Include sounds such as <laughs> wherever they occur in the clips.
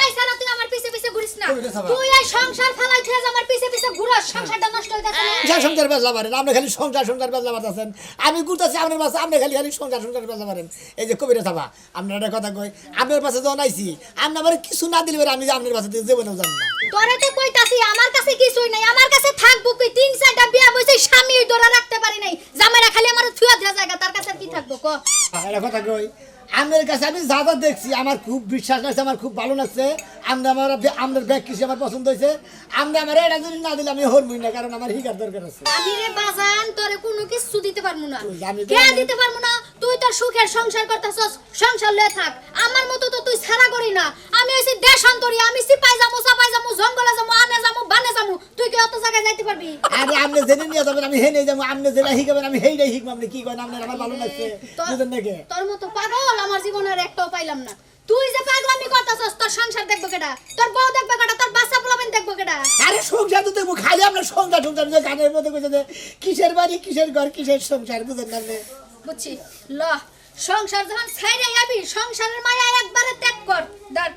এই সারা তুই আমার পিছে পিছে ঘুরিস না। সাবা? তুই এই সংসার ফেলাই আমার পিছে পিছে ঘুরস সংসারটা নষ্ট হয়ে যাচ্ছে না সংসার বেজলা মারেন আপনি খালি সংসার সংসার বেজলা মারতেছেন আমি ঘুরতেছি আপনার পাশে আপনি খালি খালি সংসার সংসার বেজলা মারেন এই যে কবিরা থাবা আপনার একটা কথা কই আপনার পাশে যখন আইছি আপনি আমার কিছু না দিলে আমি যে আপনার পাশে জীবনেও যান না। তোরে তো কইতাছি আমার কাছে কিছুই নাই আমার কাছে থাকব কি তিন চারটা বিয়া বইছে স্বামী ধরে রাখতে পারি নাই। জামাইরা খালি আমার থুয়া দেওয়া জায়গা তার কাছে কি থাকব ক? একটা কথা কই আপনার কাছে আমি যা যা দেখছি আমার খুব বিশ্বাস লাগছে আমার খুব ভালো লাগছে। আমরা আমার আপনার ব্যাগ কিছু আমার পছন্দ হয়েছে? আমরা আমার এটা যদি না দিলে আমি হরমই না কারণ আমার হিগার দরকার আছে। আমি রে বাজান তোরে কোনো কিছু দিতে পারব না। দিতে পারব না? তুই সুখের সংসার করতেছস সংসার লয়ে থাক। আমার মতো তো তুই ছাড়া করি না। আমি হইছি দেশান্তরি আমি সিপাই যামু সাপাই যামু জঙ্গলে যামু আনে যামু বানে যামু। তুই কি অত জায়গায় যাইতে পারবি? আরে আপনি জেনে নিয়ে যাবেন আমি হে নিয়ে যাব যেটা শিখাবেন আমি হেইটাই শিখব আপনি কি করেন? আপনার আমার ভালো লাগছে। তোর মতো পাগল? আমার জীবনের একটাও পাইলাম না। তুই যে পাগলামি করতেছস তোর সংসার দেখব কেডা? তোর বউ দেখব কেডা? তোর বাচ্চা পোলাবেন দেখব কেডা? আরে সংসার তো দেখব খালি আমরা সংসার সংসার যে গানের মধ্যে কইছে যে কিসের বাড়ি কিসের ঘর কিসের সংসার বুঝেন না রে বুঝছি। ল সংসার যখন ছাইরাই যাবি সংসারের মায়া একবারে ত্যাগ কর। ধর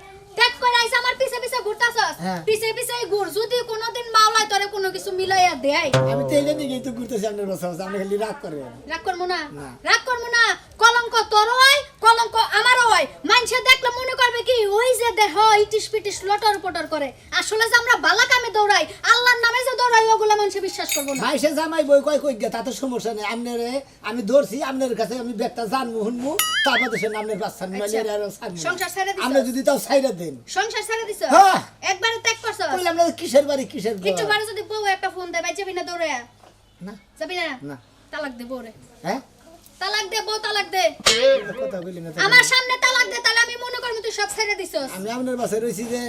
করে আইসা আমার পিছে পিছে ঘুরতাছস। হ্যাঁ। পিছে পিছে ঘুর যদি কোনোদিন তোরে কোনো কিছু মিলাইয়া দেয়। আমি তো এইটা দিকেই তো ঘুরতেছি আপনার বসে বসে আপনি খালি রাগ করেন রাগ করব না। রাগ করব না। কলঙ্ক তোরও হয় কলঙ্ক আমারও হয়। মানুষে দেখলে মনে করবে কি ওই যে দেহ ইটিস পিটিস লটর পটর করে। আসলে যে আমরা বালা কামে দৌড়াই আল্লাহর নামে যে দৌড়াই ওগুলো মানুষে বিশ্বাস করব না। ভাই সে জামাই বই কয় কই গিয়া তাতে সমস্যা নেই। আপনার আমি ধরছি আপনার কাছে আমি ব্যাগটা জানব শুনব তারপর দেশের বাচ্চা ছাড়বো সংসার ছেড়ে? আপনি যদি তাও সাইডে দেন। সংসার ছেড়ে দিছ? হ্যাঁ। একবারে ত্যাগ করছ? কইলাম না কিসের বাড়ি কিসের ঘর? একটু বারে যদি বউ একটা ফোন দেয় যাবি না দৌড়ে না। যাবি না? না। তালাক দে বউরে। হ্যাঁ? তালাক দে বউ তালাক দে। কথা বলি না আমার সামনে তালাক দে তাহলে আমি মনে করব তুই সব ছেড়ে দিছস। আমি আপনার বাসে রয়েছি যে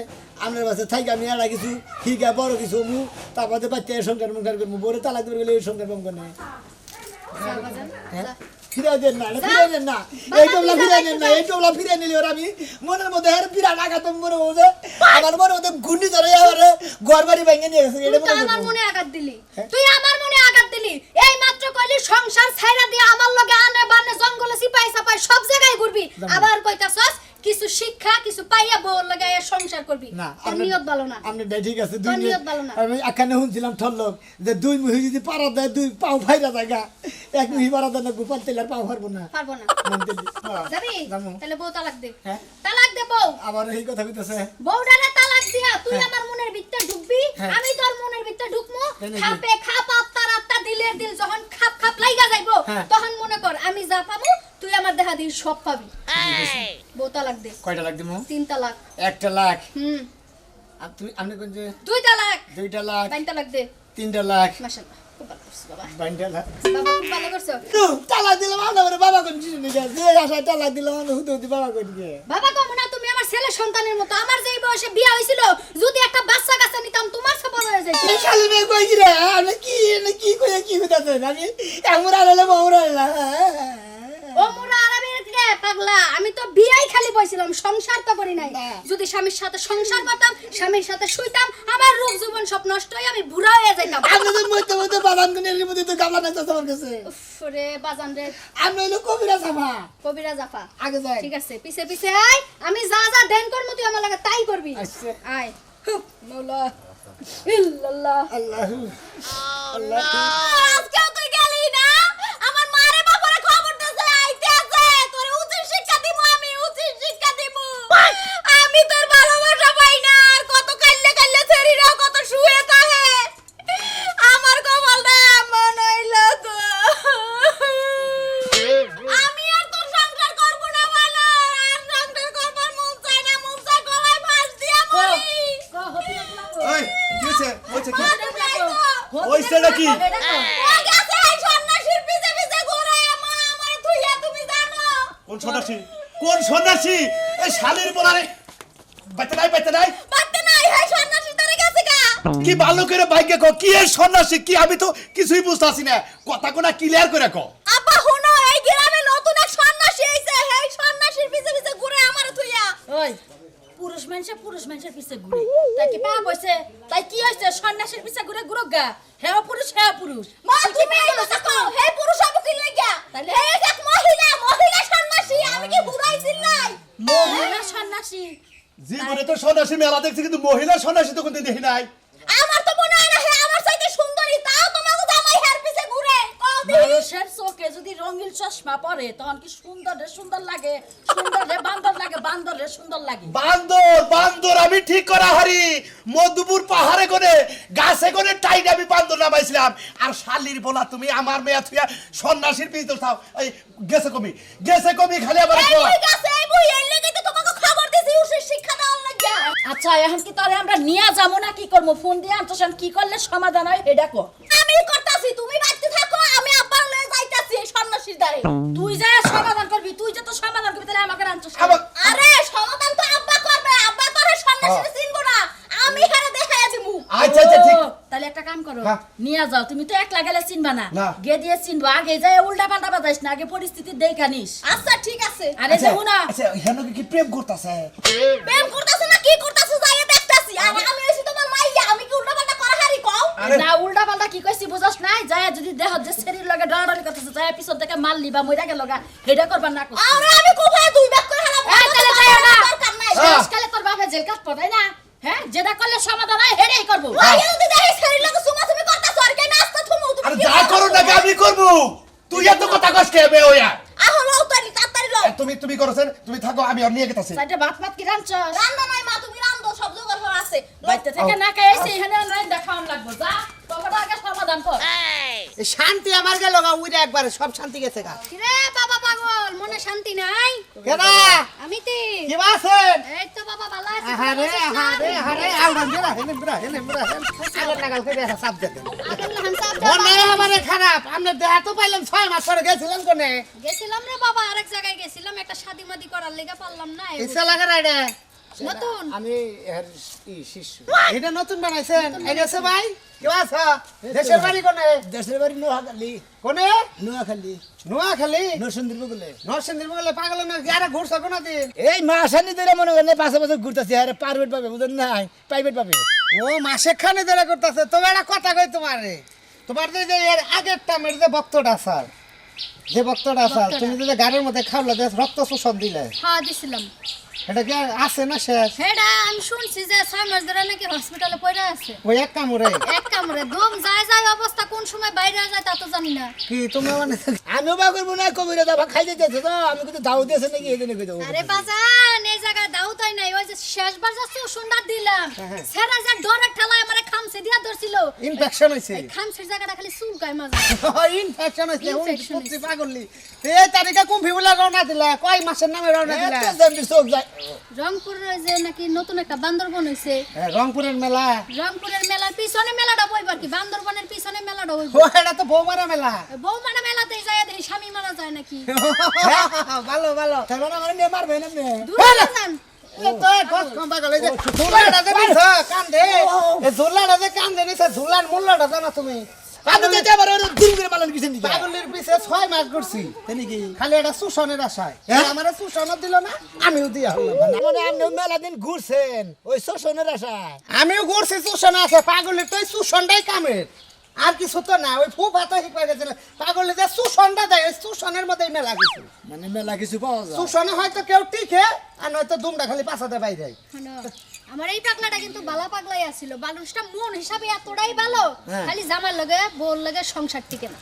আপনার বাসে থাকি আমি এরা কিছু ঠিক বড় কিছু মু তারপরে বাচ্চা সংসার মুখার করব বলে তালাক দেবে সংসার করে যা বাজান, হ্যাঁ? যা। ফিরে দেন না ফিরে দেন না। এই টোপলা ফিরে যা, না এই টোপলা ফিরে নিলে ওর আমি মনের মধ্যে আর বিরাট আঘাত মনে হচ্ছে আমার মনে মধ্যে গুন্ডি ধরে আমার ঘর বাড়ি ভেঙে নিয়ে গেছে এটা মনে আমার মনে আঘাত দিলি। হ্যাঁ? তুই আমার মনে আঘাত দিলি। এই মাত্র কইলি সংসার ছাইরা দিয়ে আমার লগে আনে বানে জঙ্গলে সিপাই সাপাই সব জায়গায় ঘুরবি। আবার কইতাছস কিছু শিক্ষা কিছু পাইয়া সংসার করবি। নিয়ত ভালো না। আপনি ঠিক আছে দুই নিয়ত ভালো না। আমি এখানে শুনছিলাম ঠল্লক যে দুই মুহি যদি পারা দেয় দুই পাও ফাইরা জায়গা। এক মুহি পারা দেয় গোপাল তেলার পাও পারব না। পারব না। মানতে দি। হ্যাঁ, যাবি? তাহলে বউ তালাক দে। হ্যাঁ? তালাক দে বউ। আবার এই কথা কইতেছে। বউডারে তালাক দিয়া তুই আমার মনের ভিতরে ঢুকবি হ্যাঁ। আমি তোর মনের ভিতরে ঢুকমু। খাপে খাপ আত্মার আত্মা দিলের দিল যখন খাপ খাপ লাইগা যাইবো। তখন মনে কর আমি যা পাবো তুই আমার দেখা দিল সব পাবি। বউ তালাক দে। কয়টা লাখ দিমু? তিন তালাক। একটা লাখ। হুম। আর তুমি আপনি কোন যে দুই তালাক দুইটা লাখ। বাইন তালাক দে। তিনটা লাখ। মাশাআল্লাহ। খুব ভালো করছ বাবা বাবা খুব ভালো করছ তো দিলাম আমরা বলে বাবা কোন কিছু নেই যে আশায় তালাক দিলাম আমরা হুদে হুদে বাবা কোন গে বাবা কমো না তুমি আমার ছেলে সন্তানের মতো। আমার যেই বয়সে বিয়া হয়েছিল যদি একটা বাচ্চা কাচ্চা নিতাম তোমার সব হয়ে যাইতো এই শালি মেয়ে কই গিরে আমি কি কি কই কি হইতাছে আমি এমন আলালে মৌর ও মোরা আরবের কে পাগলা আমি তো বিয়াই খালি বইছিলাম সংসার তো করি নাই। যদি স্বামীর সাথে সংসার করতাম স্বামীর সাথে শুইতাম আমার রূপ জীবন সব নষ্ট হয়ে আমি বুড়া হয়ে যাইতাম। আপনি তো মধ্যে মধ্যে বাদাম কিনে মধ্যে তো গাবলা নাই তো আমার কাছে। উফ রে বাজান রে। আমি হইল কবিরা সাফা কবিরা জাফা আগে যাই। ঠিক আছে পিছে পিছে আয় আমি যা যা দেন করব তুই আমার লাগে তাই করবি। আচ্ছা। আয়। হুপ, মৌলা। ইল্লাল্লাহ আল্লাহ। আল্লাহ। আজকেও তুই গেলি না আমার মারে বাবারে খবর দিছে আইতে আছে তোর উচিত শিক্ষা দিব আমি উচিত শিক্ষা দিব আমি তোর ভালোবাসা পাই না আর কত কাইলে কাইলে ছেড়ি রাও কত শুয়ে থাকে আমার কপালটা এমন হইল গো আমি আর তোর সংসার করব না বলো আর সংসার করবার মন চায় না মন চায় গলায় ফাঁস দিয়া মরি ওই কি হয়েছে হয়েছে কি মনে চাই তো। হয়েছে নাকি ও গেছে এই সন্ন্যাসীর পিছে পিছে ঘোরায় মা আমারে থুইয়া তুমি জানো কোন সন্ন্যাসী কোন সন্ন্যাসী এই শালির বলারে বাইতে নাই বাইতে নাই বাড়তে নাই এই সন্ন্যাসী তোরে গেছে গা কি ভালো করে বাইকে কো কি এর সন্ন্যাসী? কি আমি তো কিছুই বুঝতাছি না। কথা কোনা ক্লিয়ার করে কো। আপা হুনো এই গ্রামে নতুন এক সন্ন্যাসী আইছে। এই সন্ন্যাসীর পিছে পিছে ঘুরে আমারে থুইয়া। ওই পুরুষ মানুষে পুরুষ মানুষের পিছে ঘুরে। তাই কি পা বসে তাই কি হয়েছে সন্ন্যাসের পিছে ঘুরে ঘুরো গা। হেও পুরুষ হেও পুরুষ। মা তুমি এই কথা কও? হে পুরুষ আবু কি লাগিয়া তাইলে? হে এক মহিলা মহিলা সন্ন্যাসী আমি কি বুড়াইছিল নাই? মহিলা সন্ন্যাসী। জীবনে তো সন্ন্যাসী মেলা দেখছি কিন্তু মহিলা সন্ন্যাসী তো কোনদিন দেখি নাই। আমার তো মনে হয় না হে আমার চাইতে সুন্দরী তাও তোমাকে জামাই হের পিছে ঘুরে। মানুষের চোখে যদি রঙিন চশমা পরে তখন কি সুন্দর রে সুন্দর লাগে? সুন্দর রে বান্দর লাগে বান্দর রে সুন্দর লাগে। বান্দর বান্দর আমি ঠিক করা হারি। মধুপুর পাহাড়ে করে গাছে করে টাইট আমি বান্দর নামাইছিলাম। আর শালির বলা তুমি আমার মেয়ে থুয়া সন্ন্যাসীর পিছনে থাও এই গেছে কমি গেছে কমি খালি আবার এই গাছে এই বই এর লেগে তো আচ্ছা এখন কি তাহলে আমরা নিয়ে যাব না? কি করব? ফোন দিয়ে আনতেছেন কি করলে সমাধান হয় এটা কো আমি করতাছি, তুমি বাড়িতে আমি আব্বার লয়ে যাইতাছি সন্ন্যাসীর দ্বারে। তুই যা সমাধান করবি, তুই যে তো সমাধান করবি, তাহলে আমাকে আনছিস কেন? আবার- আরে সমাধান তো আব্বা করবে আব্বা করে সন্ন্যাসীর চিনবো না আমি হারে দেখাইয়া দিমু আচ্ছা আচ্ছা ঠিক ও, তাহলে একটা কাম করো হ্যাঁ। নিয়ে যাও তুমি তো একলা গেলে চিনবা না। গে দিয়ে চিনবো আগে যাই উল্টা পাল্টা বাজাইস না আগে পরিস্থিতি দেখা নিস। আচ্ছা ঠিক আছে। আরে যাব না। আচ্ছা হেনকে কি প্রেম করতেছে? প্রেম করতাছে না কি করতাছে যাইয়া দেখতাছি। আর আমি হইছি তোমার মাইয়া আমি কি উল্টা পাল্টা করা হারি কও না উল্টা পাল্টা কি কইছি বুঝাস নাই? যায় যদি দেহ যে শরীর লগে ডরাডরি করতেছে যায় পিছন থেকে মারলি বা মইরা গেল গা হেডা করবা না করছিস। আরে আমি কোথায় দুই ব্যাগ করে হারাম এই, তাহলে যাইও না। দরকার নাই। হ্যাঁ। শেষকালে তোর বাপে জেল কাটবো তাই না? হ্যাঁ? যেটা করলে সমাধান হয় হেডাই করব মাইয়া যদি দেখি শরীর লাগে সুমা তুমি করতাছো আর কে নাস্তা থুমু তুমি আর কি যা করো নাকি আমি করব? তুই এত কথা কস কে বে ওয়া? আহো লও তাড়াতাড়ি লও। তুমি তুমি করছেন তুমি থাকো আমি আর নিয়ে গেতাছি। সাইডে ভাত ভাত কি রাঁধছস রান্না নাই মা তুমি রান্ধো সব জোগাড় আছে। বাইতে থেকে না খাইছি এখানে অনলাইন দেখাম লাগবো। যা তোকে আগে সমাধান কর। এই। শান্তি আমার গেল গা উইরে একবারে সব শান্তি গেছে গা। রে বাবা পাগল মনে শান্তি নাই? কেডা? আমি তে। কি আছেন এই তো বাবা ভালো আছি আহারে আহারে আহারে আউড়ান দিলা হেনে বুড়া হেনে বুড়া হেন। আগর নাগাল করে সাপ দে আগের লাহান সাহেব মন আমারে খারাপ আমরা দেহা তো পাইলাম ছয় মাস পরে গেছিলেন কোনে? গেছিলাম রে বাবা আরেক জায়গায় গেছিলাম একটা শাদি মাদি করার লেগে পারলাম না এই ইচ্ছা লাগা রাইডে নতুন? আমি এর ই শিশু এটা নতুন বানাইছেন? এই ভাই কি আছা? দেশের বাড়ি কোনে? দেশের বাড়ি নোয়াখালী। কোনে? নোয়াখালী। নোয়াখালী? নরসিংদীর বলে নরসিংদীর বলে পাগল না যারা ঘুরছ কোন দিন এই মাসানি ধরে মনে করেন পাশে পাশে ঘুরতেছি আরে প্রাইভেট পাবে বুঝেন নাই? প্রাইভেট পাবে। ও মাসে খানে ধরে করতেছে তোমার একটা কথা কই তোমারে? তোমার যে এর আগের টামের যে বক্তটা স্যার যে স্যার তুমি যে গাড়ির মধ্যে খাওয়ালে যে রক্ত শোষণ দিলে। হ্যাঁ দিছিলাম। এটা কি আছে না শেষ? হেডা আমি শুনছি যে ছয় মাস ধরে নাকি হসপিটালে পড়ে আছে। ওই এক কামড়ে। এক কামড়ে। দম যায় যায় অবস্থা কোন সময় বাইরে যায় তা তো জানি না। কি তুমি মানে আমিও বা করব না কবিরা দাবা খাইতে যেতে তো আমি কিন্তু দাও দিয়েছে নাকি এই জন্য কই দেবো আরে বাজান এই জায়গায় দাও তাই নাই ওই যে শেষবার যা সুন্দর দিলাম। হ্যাঁ। সেরা যে ডরের ঠেলায় আমারে খামছে দিয়া ধরছিল। ইনফেকশন হয়েছে এই খামছের জায়গাটা খালি চুলকায় মাঝে ইনফেকশন হয়েছে Infection পুত্রি পাগলি এই তারিখে কুম্ভি বলে রওনা দিলা কয় মাসের নামে রওনা দিলা? চোখ যায়। রংপুরের যে নাকি নতুন একটা বান্দরবন হইছে রংপুরের মেলা রংপুরের মেলার পিছনে মেলাটা বইবার কি বান্দরবনের পিছনে মেলাটা বইব ও এটা তো বৌমারা মেলা বৌমারা মেলাতেই যায় দেখি স্বামী মারা যায় নাকি ভালো ভালো মানে আমার নিয়ে মারবে না আপনি দূর হয়ে যান ঝুলাটা কান্দে ঝুলাটা কান্দে ঝুলার মূল্যটা জানা তুমি আমি তো যেতে পারো করে পালন কিছু নিকে পাগলের পিছে ছয় মাস ঘুরছি। তাই কি? খালি এটা সুশনের আশায়। হ্যাঁ? সুশনও দিল না আমিও দিয়া মানে আপনি মেলা দিন ঘুরছেন ওই শোষণের আশায়। আমিও ঘুরছি সুশন আছে পাগলের তো সুশনটাই কামের। আর কিছু তো না ওই ফুপ হাতে শিখা গেছিল। পাগলের যে সুশনটা দেয় ওই সুশনের মধ্যেই মেলা গেছে মানে মেলা কিছু পাওয়া যায়। সুশনে হয়তো কেউ টিকে আর নয়তো দুমটা খালি পাশাতে বাইরে। শোনো, আমার এই পাগলাটা কিন্তু বালা পাগলাই আছিল। মানুষটা মন হিসাবে এতটাই ভালো হ্যাঁ। খালি জামাই লগে বউর লগে সংসার টিকে না।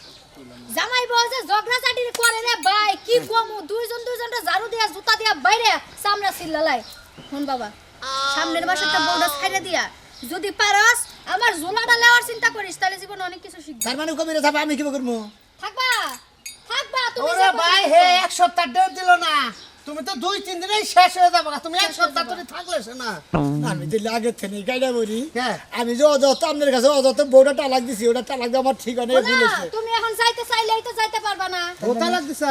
জামাই বউ যে ঝগড়া চাটি করে রে ভাই কি কমু? দুইজন দুইজনটা ঝাড়ু দিয়া জুতা দিয়া বাইরে সামনে চিল্লালাই শুন বাবা সামনের বাসাটা বউটা ছাইড়ে দিয়া যদি পারস আমার জোলাটা লেওয়ার চিন্তা করিস তাহলে জীবনে অনেক কিছু শিখবি। তার মানে কবিরা থাকবে আমি কি করব থাকবা থাকবা তুমি ওরে ভাই হে এক সপ্তাহ ডেট দিল না। তুমি তো দুই তিন দিনেই শেষ হয়ে যাব তুমি এক সপ্তাহ ধরে থাকলে না। আমি দিলে আগের থেকে গাইডা বলি হ্যাঁ। আমি যে অযথা আপনার কাছে অযথা বউটা তালাক দিছি ওটা তালাক দিয়ে আমার ঠিকানা না, ভুলেছে তুমি এখন যাইতে চাইলে তো যাইতে পারবা না। কোথায় লাগতেছা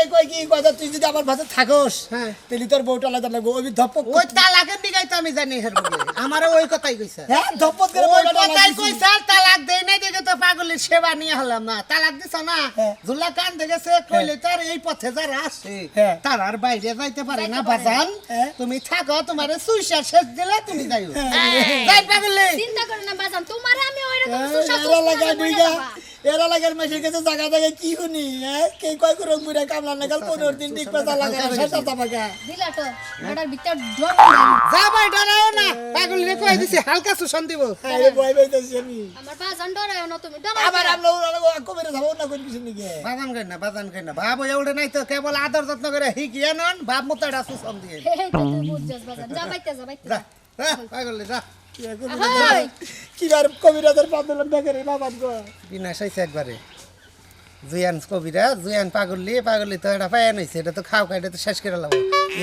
এই কই কি কথা তুই যদি আমার পাশে থাকোস হ্যাঁ। তাহলে তোর বউটা আলাদা লাগবে। ওই ধপ্পক ওই তালাকের দিকেই তো আমি জানি হের বলে আমারও ওই কথাই কইছে। হ্যাঁ ধপ্পক করে ওই কথাই দিছি। কইছে তালাক দেই নাই দেখে তো পাগলের সেবা নিয়ে হলাম না। তালাক দিছ না? হ্যাঁ। ঝুলা কান দেখেছে কইলে তার এই পথে যারা আসে হ্যাঁ। তার আর বাইরে যাইতে পারে না বাজাল বাজান। তুমি থাকো তোমার সুইসা শেষ দিলে তুমি যাইও। যাই পাগলে। চিন্তা করো না বাজান তোমার আমি ওই রকম এরা লাগার মাসের কাছে জায়গা জায়গা কি শুনি হ্যাঁ কে কয় করে মুড়ে কামলা নাগাল পনেরো দিন ঠিক পেঁচা লাগে শেষ তামাকা দিলা তো এটার ভিতর ডর যা ভাই ডরাও না। পাগল রে কই দিছি হালকা সুশান দিব। আরে ভয় পাইতেছি আমি। আমার বাজান ডরায় না তুমি ডর আবার আমরা কবিরা যাব না কিছু নাকি বাদান কই না বাদান কই না। এউড়ে নাই তো কেবল আদর যত্ন করে হিকিয়ে নন ভাব মতো এটা সুশান দিয়ে। এই তো বুঝছস বাজান। যা বাইতে যা বাইতে যা। হ্যাঁ, পাগল রে, যা। কিবার কবিরাজের পাতলাম দেখে রে বাবা বিনা সাইছে একবারে। জুয়ান কবিরা জুয়ান পাগল্লি পাগল্লি তো এটা পায় নাইছে এটা তো খাও খাই এটা তো শেষ করে লাভ।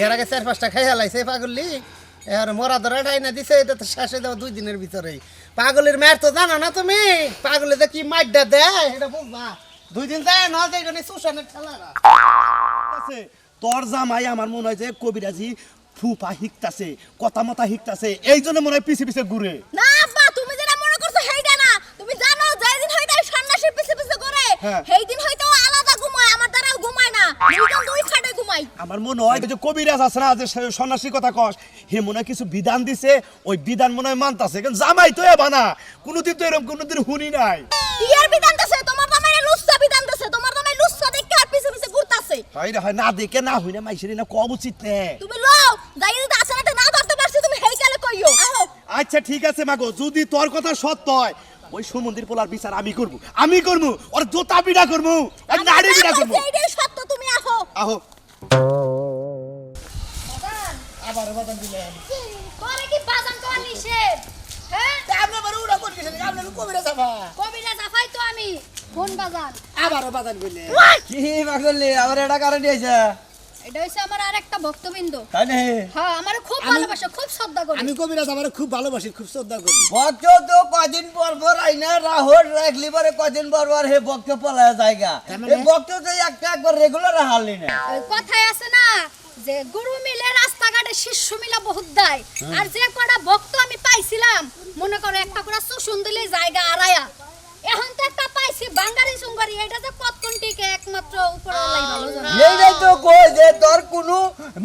এর আগে চার পাঁচটা খাই হালাইছে পাগল্লি এর মরা ধরা ডাইনা দিছে এটা তো শেষ হয়ে যাব দুই দিনের ভিতরেই। পাগলের মেয়ের তো জানো না তুমি? পাগলে তো কি মাইডা দেয় এটা বুঝবা? দুই দিন যায় না তোর জামাই আমার মনে হয় যে কবিরাজি ফুফা হিকতাছে কথা মতা হিকতাছে এই জন্য মনে হয় পিছে পিছে ঘুরে। না আব্বা তুমি যেটা মনে করছ সেইটা না। তুমি জানো যেই দিন হইতে সন্ন্যাসীর পিছে পিছে করে হ্যাঁ। সেই দিন হইতে আলাদা ঘুমায় আমার দ্বারাও ঘুমায় না। দুইজন দুই খাটে ঘুমাই। আমার মনে হয় যে কবিরাজ আছে না যে সে- সন্ন্যাসীর কথা কস হে মনে হয় কিছু বিধান দিছে ওই বিধান মনে হয় মানতাছে। কিন্তু জামাই তো এবা না কোনোদিন তো এরকম কোনোদিন শুনি নাই। কি আর বিধান দিছে তোমার দামাই লুচ্ছা বিধান দিছে তোমার দামাই লুচ্ছা দেখে আর পিছে পিছে ঘুরতাছে। হয় হয় না দেখে না হই না মাইসেরি না কম উচিত নে। তুমি লও যাই যদি আসলে না ধরতে পারছি তুমি হেই কালে কইও আহো আচ্ছা ঠিক আছে মাগো যদি তোর কথা সত্য হয় ওই সুমন্দির পোলার বিচার আমি করব। আমি করব ওর জোতা পিঠা করব আর নাড়ি পিঠা করব। এইটাই সত্য তুমি আহো। আহো। আবার বাদাম দিলেন করে কি বাজান তো নিষেধ? হ্যাঁ? আপনি আবার উড়া কোন কিছু আপনি কবিরা যাবা কবিরা জাফাই তো আমি কোন বাজান আবারও বাদাম দিলেন কি পাগলি আমার এটা কারণ দিয়েছে? এটা হইছে আমার আরেকটা ভক্তবৃন্দ। তাই নে হ্যাঁ আমার খুব ভালোবাসে খুব শ্রদ্ধা করে। আমি কবিরা যাবার খুব ভালোবাসি খুব শ্রদ্ধা করি। বক্ত তো কদিন পর পর আইনা রাহুল রাখলি পরে কদিন পর পর হে বক্ত পলায় জায়গা মানে? এই বক্ত তো একটা একবার রেগুলার হারলি না। ওই আছে না যে গুরু মিলে রাস্তাঘাটে শিষ্য মিলা বহুত দেয়। আর যে কটা ভক্ত আমি পাইছিলাম মনে করো একটা করে জায়গা আড়ায়া। এখন তো বাঙ্গারি সুঙ্গারি এটা যে কতক্ষণ টিকে একমাত্র উপরে ভালো জানে। এইটাই তো কই যে তোর কোনো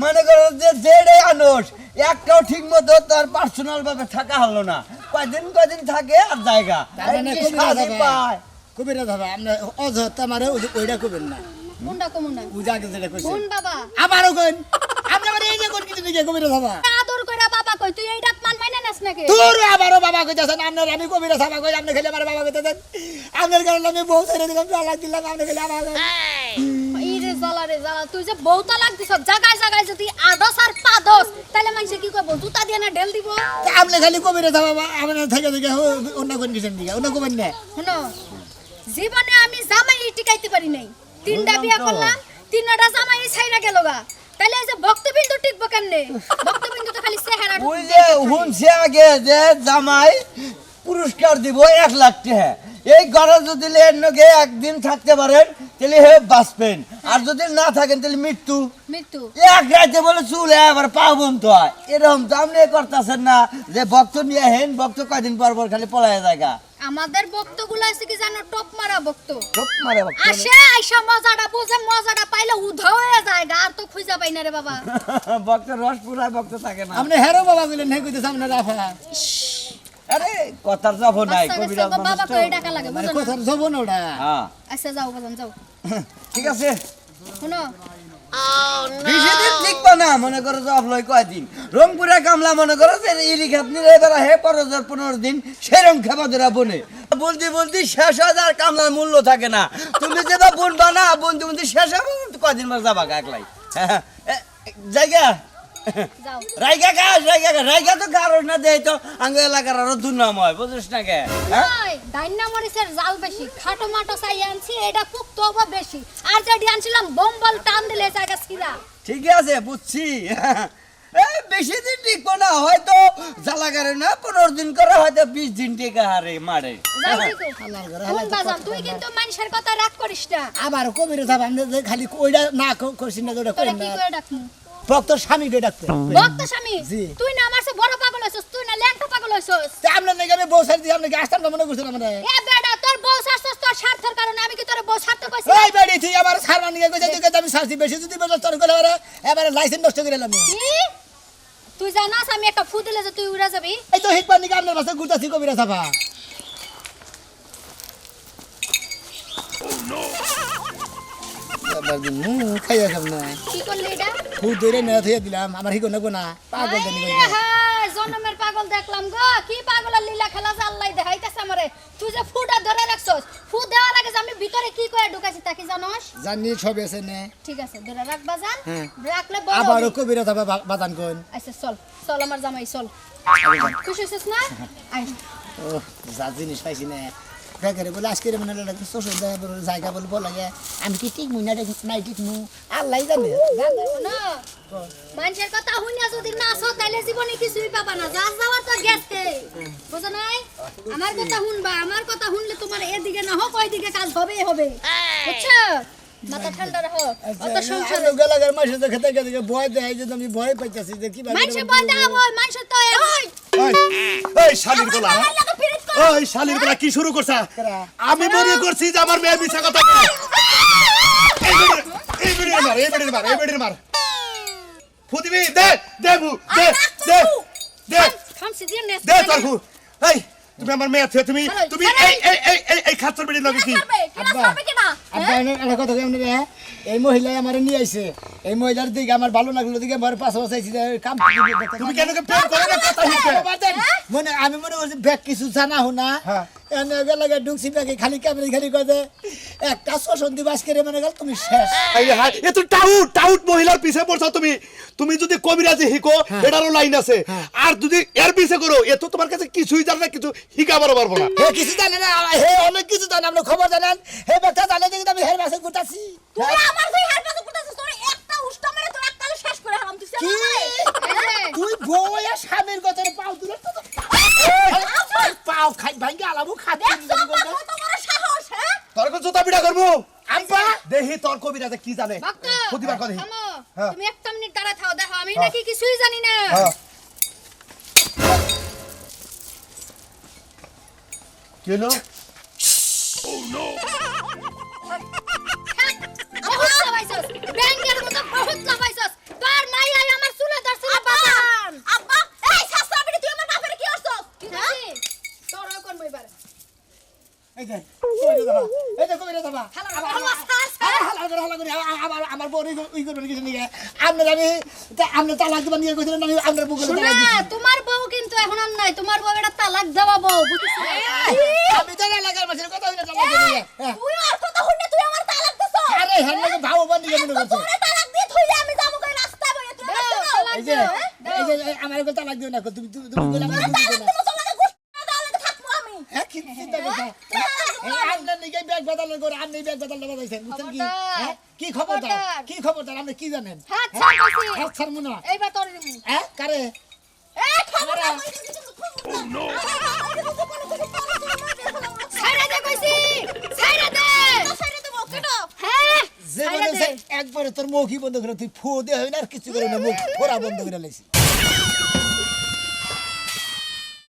মনে করো যে আনোস একটাও ঠিক মতো তোর পার্সোনাল ভাবে থাকা হলো না। কয়দিন কয়দিন থাকে আর জায়গা। মানে কবিরা দাদা আপনি অযথা মারে ওইটা কবেন না। মুন্ডা কমুন্ডা পূজাকে যেটা কইছেন কোন বাবা। আবারও কইন? আপনি আবার এই যে কোন কিছু নাকি কবিরা যাবা আদর কইরা বাবা কই? তুই এইটা মান মাইনা নাস নাকি? তোর আবারও বাবা কইতেছেন আপনার আমি কবিরা যাবা কই? আপনি খেলে আমার বাবা কইতেছেন। আপনার কারণে আমি বউ ছেড়ে দিলাম তালাক দিলাম আপনি খেলে আমার এই রে জ্বালা রে জ্বালা তুই যে বউ তালাক দিছ জাগায় জাগায় যদি আদস আর পাদস তাহলে মানুষে কি করব জুতা দিয়ে না ঢেল দিব? আপনি খালি কবিরা যাবা আপনার থেকে থেকে অন্য কোন কিছু দিকে অন্য কবেন না জীবনে আমি জামাই টিকাইতে পারি নাই। তিনটা বিয়া করলাম তিনটা জামাই ছাইরা গেল গা। তাহলে এই যে ভক্তবিন্দু টিকবো কেমনে? ভক্তবিন্দু তো খালি চেহারা ওই যে শুনছে আগে যে জামাই পুরস্কার দিব এক লাখ টাকা। এই গড়া যদি এর নগে একদিন থাকতে পারেন তাহলে হে বাঁচবেন। আর যদি না থাকেন তাহলে মৃত্যু। মৃত্যু। এক রাতে বলে চুলে আবার পাবন তো হয়। এরকম করতেছেন না যে ভক্ত নিয়ে হেন ভক্ত কয়দিন পর পর খালি পলায় জায়গা আমাদের ভক্তগুলো আছে কি জানো? টপ মারা ভক্ত। চুপ মারে ভক্ত আসে আইসা মজাটা বুঝে মজাটা পাইলে উধা হয়ে যায় আর তো খুঁজা পাই না রে বাবা। <laughs> ভক্ত রস পুরায় ভক্ত থাকে না। আপনি হেরো বাবা কইলেন হে কইতেছে আপনার রাফা আরে কথার নাই বাবা কই টাকা লাগে মানে বুঝো না? ওটা। হ্যাঁ। আচ্ছা যাও বাজান যাও। <laughs> ঠিক আছে। শুনো বেশি দিন না মনে করো জব লই কয়দিন। রংপুরে কামলা মনে করো যে ইলি খাতনি রে বেড়া হে পনেরো পনেরো দিন সেরম খেপা ধরা বনে। বলতে বলতে শেষ হয় আর কামলার মূল্য থাকে না। তুমি যেটা বুনবা না বুনতে বুনতে শেষ হবে কয়দিন মাস যাবা একলাই? হ্যাঁ, জায়গা? যাও রাইগা গাছ রাইগা গাছ। রাইগা তো কারণ না দেয় তো। আঙ্গ এলাকার আরও দুর্নাম হয় বুঝিস না কে? হ্যাঁ? ডাইনা মরিচের জাল বেশি। খাটো মাটো চাই আনছি এটা পুক্ত হব বেশি। আর যেটি আনছিলাম বোম্বল টান দিলে জায়গা ছিঁড়া ঠিক আছে বুঝছি। <laughs> বেশি দিন টিকবো না হয়তো জ্বালাগারে না পনেরো দিন করে হয়তো বিশ দিন টিকা হারে মারে। বাজান তুই কিন্তু মানুষের কথা রাগ করিস না। আবার কবিরা যাবা খালি ওইটা না ক- করছেন না ওটা তোরা কি না। ডাকমু? ভক্ত স্বামী কে ডাকতে। ভক্ত স্বামী? জি। তুই না আমার বড় পাগল হইছস তুই না ল্যাংটা পাগল হইছস। আপনার নাকি আমি বউ সারি আপনাকে আসতাম না মনে করছেন আমরা? এ বেটা তোর বউ ছাড়ছস তোর স্বার্থের কারণে আমি কি তোর বউ ছাড়তে কইছি এই বাড়ি তুই আমার সারমান নিয়ে গেছে তুই আমি সারছি বেশি যদি বলে তোর করে এবারে এবারে লাইসেন্স নষ্ট করে এলাম তুই জানাস আমি একটা ফু দিলে যে তুই উড়া যাবি? এই তো হিটবার নিকে আপনার বাসে ঘুরতেছি কবিরা সাফা আবার দিন মু খাইয়া খাম না। কি করলি এটা? ফুট ধরে না থইয়া দিলাম। আমার হিগো না গোনা পাগল জানি আই রে জনমের পাগল দেখলাম গো। কি পাগলের লীলা খেলা যে আল্লাহ দেখাইতেছে আমারে। তুই যে ফুটা ধরে রাখছস ফু দেওয়ার আগে আমি ভিতরে কি করে ঢুকাইছি তা কি জানোস? জানি সব আছে নে। ঠিক আছে ধরে রাখবা জান হ্যাঁ। রাখলে বড় আবারও কবিরা থাবা বাদান কোন আচ্ছা চল চল আমার জামাই চল। খুশি হইছিস না? <laughs> আয়। ও যা জিনিস পাইছি না। বলে আজকে মানে লাগে শ্বশুর বলে জায়গা বলে বলা যায় আমি কি ঠিক মুই না নাই ঠিক মু আল্লাহ জানে। জানে মানুষের কথা শুনিয়া যদি না আসো তাইলে জীবনে কিছুই পাবা না। যা যাওয়ার তো গেছে। বুঝো নাই? আমার কথা শুনবা। আমার কথা শুনলে তোমার এদিকে না হোক ওইদিকে কাজ হবেই হবে। বুঝছ? মাথা ঠান্ডা রাখো। অত সংসার গেলাগার মাসে তো খেতে খেতে ভয় দেয় যে আমি ভয় পাইতেছি যে কি মানুষে বল দেখাবো মানুষের তো এই ওই ওই শালির গোলা ওই শালির গোলা কি শুরু করছা? আমি মনে করছি যে আমার মেয়ে মিছা কথা বলে। এই বেড়ে- মার এই বেড়ে মার এই বেড়ে মার ফুদিবি দে দে দে দে দে। তোর এই তুমি আমার মেয়ে থুয়ে তুমি তুমি এই এই এই এই এই খাচ্চর বেড়ে লগে কি? আব্বা আব্বা এনে একটা কথা কেমন এই মহিলা আমার নিয়ে আইছে। এই মহিলার দিকে আমার ভালো লাগল দিকে আমার পাশে বসাইছি কাম তুমি কেন প্রেম করো না কথা হিতে মনে আমি মনে করছি ব্যাগ কিছু জানা হো না। হ্যাঁ। এনে গেলে ঢুকছি ব্যাগে খালি ক্যামেরা খালি একটা শোষণ দিবাস করে মানে গেল তুমি শেষ। এ তো টাউট টাউট মহিলার পিছে পড়ছো তুমি। তুমি যদি কবিরাজি হিকো এটারও লাইন আছে। আর যদি এর পিছে করো এ তো তোমার কাছে কিছুই জানে না কিছু হিকাবারও পারব না। হে কিছু জানে না হে অনেক কিছু জানে আপনি খবর জানেন। হে ব্যক্তি জানে যে আমি হের মাসে ঘুরতাছি তুই আমার তুই হার পাশে করতেছিস তোর একটা উষ্টা মেরে তোর একটা শেষ করে হারাম তুই কি তুই বউয়া স্বামীর কথা পাও তুলে তো পাও খাই ভাঙ্গে আলাবো সাহস হ্যাঁ? তোর কোন জুতা পিটা করব? আব্বা! দেহি তোর কবিরাজে কি জানে? প্রতিবার কথা হ্যাঁ। তুমি একটা মিনিট দাঁড়া থাও দেখো আমি নাকি কিছুই জানি না। কি হলো বহুত আপনার আমি আপনার তালাক দিবার নিয়ে কইছিলেন আমি আপনার বউ শোনা তোমার বউ কিন্তু এখন আর নাই তোমার বউ এটা তালাক দেওয়া বউ বুঝছিস আমি তো এলাকার মাসের কথা হইলে তালাক দিয়ে হ্যাঁ। তুই আর কথা শুনে তুই আমার তালাক দিছস আরে হ্যাঁ লাগে ভাও বান্দি কেমন করছে? তোরে তালাক দিয়ে থই আমি যাব কই রাস্তা বইয়া তুই দাও। তালাক এই যে দাও, এই যে আমার কথা তালাক দিও না তুমি তুমি তুমি তালাক না দিব তোমাকে গুষ্টা দাও থাকব আমি। হ্যাঁ কি চিন্তা করছা আপনার নিকে ব্যাগ বদল করে আপনি ব্যাগ বদল বদলাইছেন বুঝছেন কি? হ্যাঁ? কি খবরদার? খবরদার। কি খবরদার? আপনি কি জানেন? হাত ছাড় কইছি হ্যাঁ স্যার মনে এইবার তোর হ্যাঁ? কারে? এই খবর আমরা- ছাইড়া দে কইছি ছাইড়া দে। ছেড়ে দেবো কেটো হ্যাঁ? যে ছাইড়া একবারে তোর মুখই বন্ধ করে তুই ফু দে হয় না আর কিছু করে না মুখ ফোরা বন্ধ করে লাইছি।